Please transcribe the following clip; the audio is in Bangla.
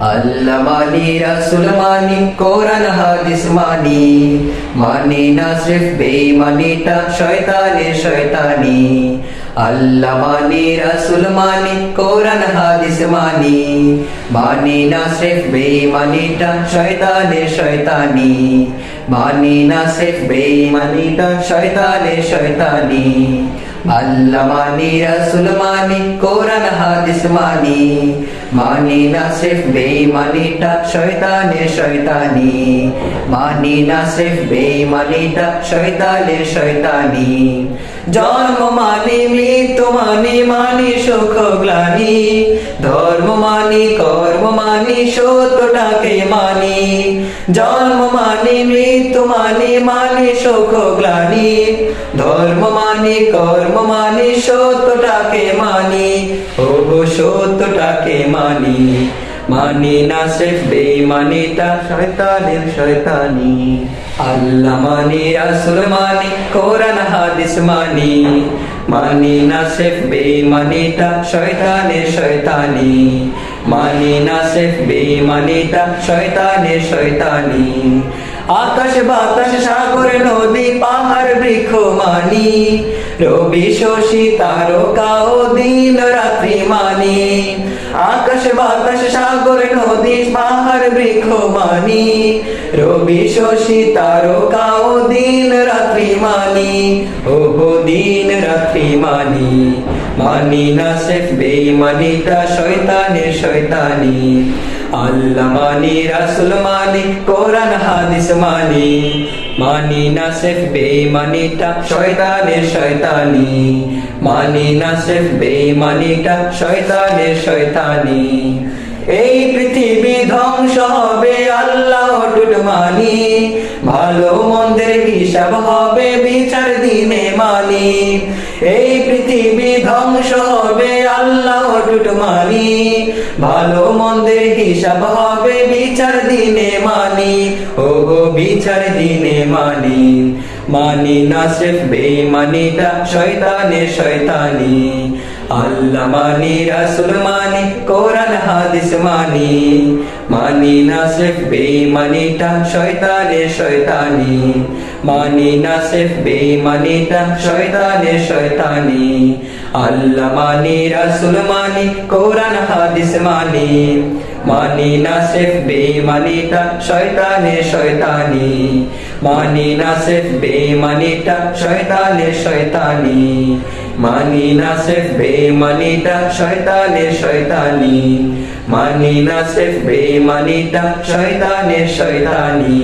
আল্লাহ মানি রাসুল মানি কোরআন, হাদিস মানি। মানি না সির্ফ বেঈমানিটা শয়তানের শয়তানি আল্লাহ মানি রাসুল মানি কোরআন, হাদিস মানি। মানি না সির্ফ বেঈমানিটা শয়তানের শয়তানি মানি না সির্ফ বেঈমানিটা শয়তানের শয়তানি আল্লাহ মানি কোরআন, হাদিস মানি। মানি না সিফ বেঈমানিটা শৈতানে শয়তানি। মানি না সিফ শয়তানের শয়তানি। জন্ম মানি মৃত্যু মানি মানি সুখ গ্লানি। ধর্ম মানি কর্ম মানি, সত্যটাকে মানি। জন্ম মানি মৃত্যু মানি মানি সুখ গ্লানি। ধর্ম মানি কর্ম মানি সত্যটাকে মানি। ও সত্যটাকে মানি। মানি না সির্ফ বেঈমানিটা শয়তানের শয়তানি। আল্লাহ মানি, রাসূল মানি, কোরআন, হাদিস মানি। মানি না সির্ফ বেঈমানিটা শয়তানের শয়তানি। মানি না সেফ বেমানিতা শয়তানে শয়তানি। আকাশ বাতাস, সাগর, নদী, পাহাড় বৃক্ষ মানি রবি শশী, তারকা ও দিন রাত্রি মানি। আকাশ বাতাস, সাগর, নদী, পাহাড় বৃক্ষ মানি রবি শশী তারকা ও দিন রাত্রি মানি। ও গো দিন রাত্রি মানি। মানি না সেফ বেঈমানিটা শয়তানের শয়তানি। আল্লাহ মানি, রাসুল মানি, কোরআন, হাদিস মানি। মানি না সেফ বেঈমানিটা শয়তানের শয়তানি। মানি না সেফ বেঈমানিটা শয়তানের শয়তানি। এই পৃথিবী ধ্বংস হবে। আল্লাহ টুট মানি ভালো মন্দের হিসাব হবে বিচার দিনে মানি। এই পৃথিবী ধ্বংস হবে, আল্লাহ টুট মানি ভালো মন্দের হিসাব হবে বিচার দিনে মানি। ও বিচার দিনে মানি মানি না সির্ফ বেঈমানিটা শয়তানের শয়তানি। আল্লাহ মানি, রাসুল মানি কোরআন, হাদিস মানি। মানি না সির্ফ বেঈমানিটা শয়তানের শয়তানি। মানি না সির্ফ বেঈমানিটা শয়তানের শয়তানি। আল্লাহ মানি, রাসুল মানি, কোরআন, হাদিস মানি। মানি না সির্ফ বেঈমানিটা শয়তানের শয়তানি। মানি না সির্ফ বেঈমানিটা শয়তানের শয়তানি। মানি না সির্ফ বেঈমানিটা শয়তানের শয়তানি। মানি না সির্ফ বেঈমানিটা শয়তানের শয়তানি।